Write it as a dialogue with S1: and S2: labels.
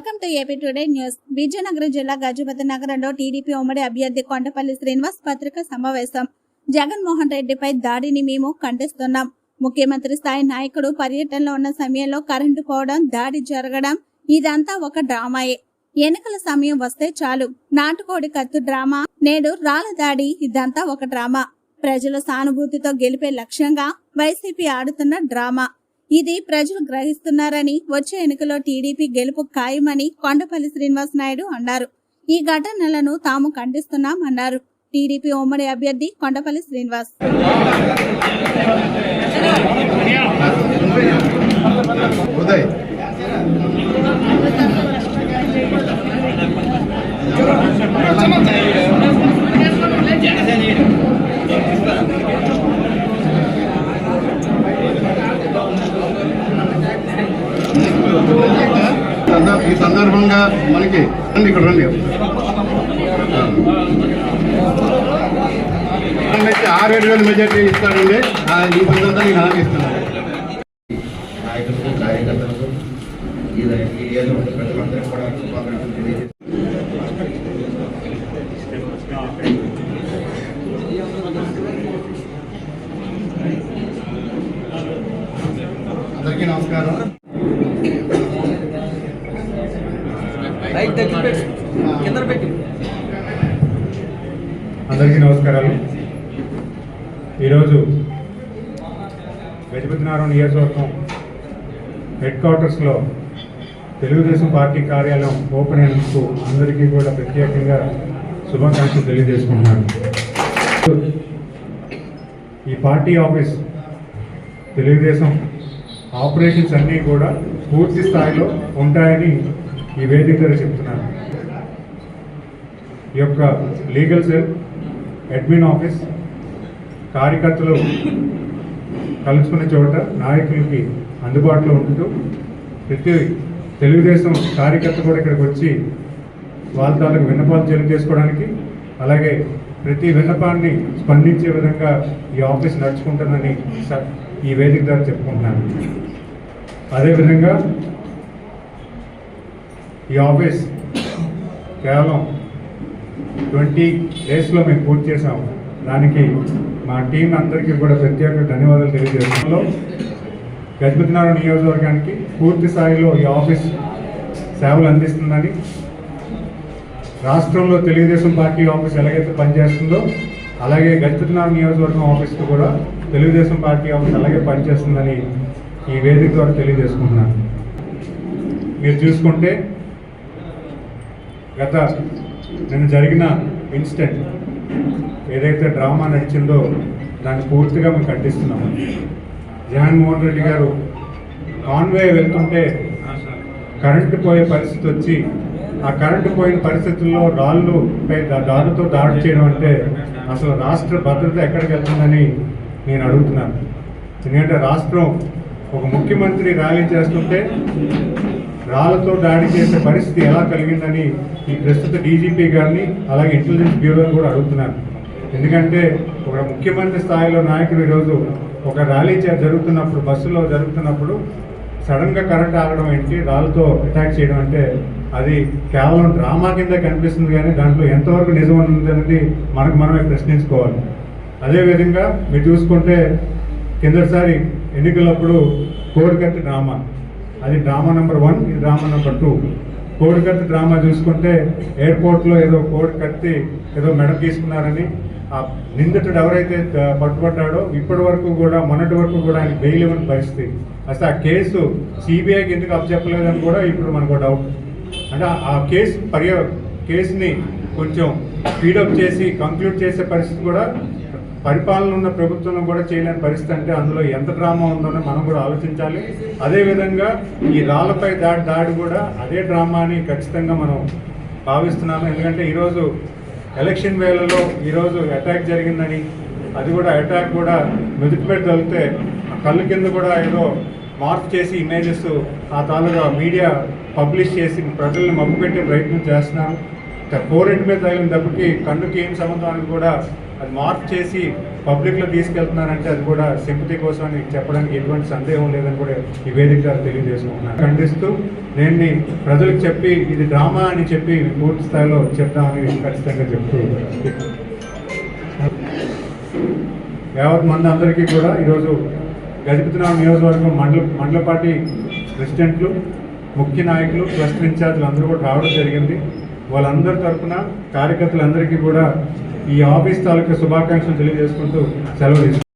S1: Welcome to AP today news Vizianagaram జిల్లా గజపతి నగరంలో TDP ఉమ్మడి అభ్యర్థి కొండపల్లి శ్రీనివాస్ పత్రిక సమావేశం. జగన్మోహన్ రెడ్డిపై దాడిని మేము ఖండిస్తున్నాం. ముఖ్యమంత్రి స్థాయి నాయకుడు పర్యటనలో ఉన్న సమయంలో కరెంటు పోవడం దాడి జరగడం ఇదంతా ఒక డ్రామాయే. ఎన్నికల సమయం వస్తే చాలు. నాటుకోడి కత్తు డ్రామా నేడు రాళ్ళ దాడి ఇదంతా ఒక డ్రామా. ప్రజల సానుభూతితో గెలిపే లక్ష్యంగా వైసీపీ ఆడుతున్న డ్రామా. ఇది ప్రజలు గ్రహిస్తున్నారని వచ్చే ఎన్నికలో టీడీపీ గెలుపు ఖాయమని కొండపల్లి శ్రీనివాస్ నాయుడు అన్నారు. ఈ ఘటనలను తాము ఖండిస్తున్నాం అన్నారు టీడీపీ ఉమ్మడి అభ్యర్థి కొండపల్లి శ్రీనివాస్.
S2: ఉదయ్. ఈ మనకి రండి ఇక్కడ రండి. అయితే ఆరేడు వేల మెజార్టీ ఇస్తాడండి ఈ పద్ధతి నేను హామీ
S3: నాయకులకు కార్యకర్తలకు ఈ ఏదో ప్రజలందరూ కూడా శుభాకాంక్షలు
S2: అందరికీ నమస్కారం.
S4: లైట్ దగ్గర కింద పెట్టి.
S5: అందరికీ నమస్కారాలు. ఈరోజు గజపతినారాయణ నియోజకవర్గం హెడ్ క్వార్టర్స్లో తెలుగుదేశం పార్టీ కార్యాలయం ఓపెన్ అయినందుకు అందరికీ కూడా ప్రత్యేకంగా శుభాకాంక్షలు తెలియజేసుకుంటున్నాను. ఈ పార్టీ ఆఫీస్ తెలుగుదేశం ఆపరేషన్స్ అన్నీ కూడా పూర్తి స్థాయిలో ఉంటాయని ఈ వేదిక ద్వారా చెప్తున్నాను. ఈ యొక్క లీగల్ సెల్ అడ్మిన్ ఆఫీస్ కార్యకర్తలు కలుసుకునే చోట నాయకులకి అందుబాటులో ఉంటూ ప్రతి తెలుగుదేశం కార్యకర్త కూడా ఇక్కడికి వచ్చి వాళ్ళ తాలకు విన్నపాలు తెలియజేసుకోవడానికి అలాగే ప్రతి విన్నపాన్ని స్పందించే విధంగా ఈ ఆఫీస్ నడుచుకుంటుందని ఈ వేదిక ద్వారా చెప్పుకుంటున్నాను. అదేవిధంగా ఈ ఆఫీస్ కేవలం ట్వంటీ డేస్లో మేము పూర్తి చేసాము దానికి మా టీం అందరికీ కూడా ప్రత్యేక ధన్యవాదాలు తెలియజేస్తున్నాం గజపతినారాయణ నియోజకవర్గానికి పూర్తి స్థాయిలో ఈ ఆఫీస్ సేవలు అందిస్తుందని రాష్ట్రంలో తెలుగుదేశం పార్టీ ఆఫీస్ ఎలాగైతే పనిచేస్తుందో అలాగే గజపతినారాయణ నియోజకవర్గం ఆఫీస్కి కూడా తెలుగుదేశం పార్టీ ఆఫీస్ అలాగే పనిచేస్తుందని ఈ వేదిక ద్వారా తెలియజేసుకుంటున్నాను. మీరు చూసుకుంటే గత నిన్న జరిగిన ఇన్సిడెంట్ ఏదైతే డ్రామా నడిచిందో దాన్ని పూర్తిగా మేము ఖండిస్తున్నాము. జగన్మోహన్ రెడ్డి గారు కాన్వే వెళ్తుంటే కరెంటు పోయే పరిస్థితి వచ్చి ఆ కరెంటు పోయిన పరిస్థితుల్లో రాళ్ళు పై దారుతో దాడి చేయడం అంటే అసలు రాష్ట్ర భద్రత ఎక్కడికి వెళ్తుందని నేను అడుగుతున్నాను. ఎందుకంటే రాష్ట్రం ఒక ముఖ్యమంత్రి ర్యాలీ చేస్తుంటే రాళ్ళతో దాడి చేసే పరిస్థితి ఎలా కలిగిందని ఈ ప్రస్తుత డీజీపీ గారిని అలాగే ఇంటెలిజెన్స్ బ్యూరోని కూడా అడుగుతున్నాను ఎందుకంటే ఒక ముఖ్యమంత్రి స్థాయిలో నాయకుడు ఈరోజు ఒక ర్యాలీ జరుగుతున్నప్పుడు బస్సులో జరుగుతున్నప్పుడు సడన్గా కరెంట్ ఆగడం ఏంటి రాళ్ళతో అటాక్ చేయడం అంటే అది కేవలం డ్రామా కింద కనిపిస్తుంది కానీ దాంట్లో ఎంతవరకు నిజం ఉంది అనేది మనకు మనమే ప్రశ్నించుకోవాలి. అదేవిధంగా మీరు చూసుకుంటే కిందసారి ఎన్నికలప్పుడు కోడికత్తి డ్రామా. అది డ్రామా నెంబర్ వన్ ఇది డ్రామా నెంబర్ టూ. కోడికత్తి డ్రామా చూసుకుంటే ఎయిర్పోర్ట్లో ఏదో కోడి కత్తి ఏదో మెడ తీసుకున్నారని. ఆ నిందితుడు ఎవరైతే పట్టుబడ్డాడో ఇప్పటి వరకు కూడా మొన్నటి వరకు కూడా ఆయన బెయిల్ ఇవ్వని పరిస్థితి. అసలు ఆ కేసు సిబిఐకి ఎందుకు అప్పచెప్పలేదని కూడా ఇప్పుడు మనకు డౌట్. అంటే ఆ- ఆ కేసు పర్య కేసుని కొంచెం స్పీడప్ చేసి కంక్లూడ్ చేసే పరిస్థితి కూడా పరిపాలన ఉన్న ప్రభుత్వం కూడా చేయలేని పరిస్థితి అంటే అందులో ఎంత డ్రామా ఉందో మనం కూడా ఆలోచించాలి. అదేవిధంగా ఈ రాళ్ళపై దాడి దాడి కూడా అదే డ్రామాని ఖచ్చితంగా మనం భావిస్తున్నాము. ఎందుకంటే ఈరోజు ఎలక్షన్ వేళలో ఈరోజు అటాక్ జరిగిందని అది కూడా అటాక్ కూడా మెదుపుపెట్టి తగిలితే ఆ కళ్ళు కింద కూడా ఏదో మార్క్ చేసి ఇమేజెస్ ఆ తాలూకా మీడియా పబ్లిష్ చేసి ప్రజల్ని మభ్యపెట్టే ప్రయత్నం చేస్తున్నారు. ఫోర్ మీద తగిలిన దెబ్బకి కన్నుకి ఏం సంబంధం అని కూడా అది మార్క్ చేసి పబ్లిక్లో తీసుకెళ్తున్నారంటే అది కూడా సింపతి కోసం అని చెప్పడానికి ఎటువంటి సందేహం లేదని కూడా ఈ వేదిక ద్వారా తెలియజేసుకుంటున్నాను ఖండిస్తూ నేను ప్రజలకు చెప్పి ఇది డ్రామా అని చెప్పి పూర్తి స్థాయిలో చెప్తామని ఖచ్చితంగా చెప్తూ యావత్ మంది అందరికీ కూడా ఈరోజు గజపతిరావు నియోజకవర్గం మండల మండల పార్టీ ప్రెసిడెంట్లు ముఖ్య నాయకులు క్లస్టర్ ఇన్ఛార్జీలు అందరూ కూడా రావడం జరిగింది. వాళ్ళందరి తరఫున కార్యకర్తలందరికీ కూడా ఈ ఆఫీస్ తాలూకా శుభాకాంక్షలు తెలియజేసుకుంటూ సెలవు